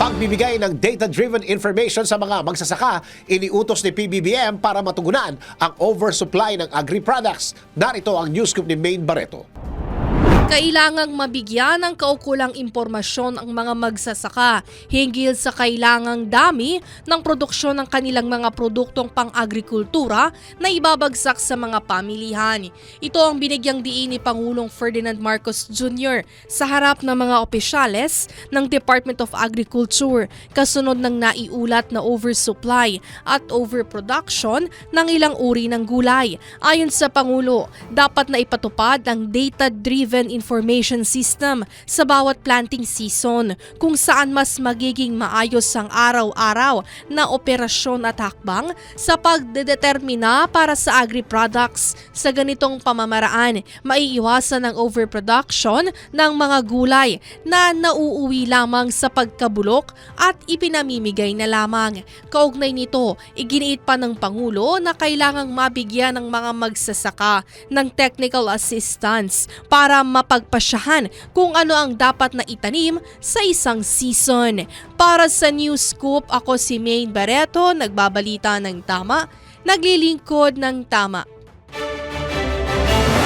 Pagbibigay ng data-driven information sa mga magsasaka, iniutos ni PBBM para matugunan ang oversupply ng agri-products. Narito ang news scoop ni Maine Barreto. Kailangang mabigyan ng kaukulang impormasyon ang mga magsasaka hinggil sa kailangang dami ng produksyon ng kanilang mga produktong pang-agrikultura na ibabagsak sa mga pamilihan. Ito ang binigyang diin ni Pangulong Ferdinand Marcos Jr. sa harap ng mga opisyales ng Department of Agriculture kasunod ng naiulat na oversupply at overproduction ng ilang uri ng gulay. Ayon sa Pangulo, dapat na ipatupad ang data-driven information system sa bawat planting season kung saan mas magiging maayos ang araw-araw na operasyon at hakbang sa pagdedetermina para sa agri-products. Sa ganitong pamamaraan, maiiwasan ang overproduction ng mga gulay na nauuwi lamang sa pagkabulok at ipinamimigay na lamang. Kaugnay nito, iginiit pa ng Pangulo na kailangang mabigyan ng mga magsasaka ng technical assistance para mapagpasyahan kung ano ang dapat na itanim sa isang season. Para sa News Scoop, ako si Maine Barreto, nagbabalita ng tama, naglilingkod ng tama.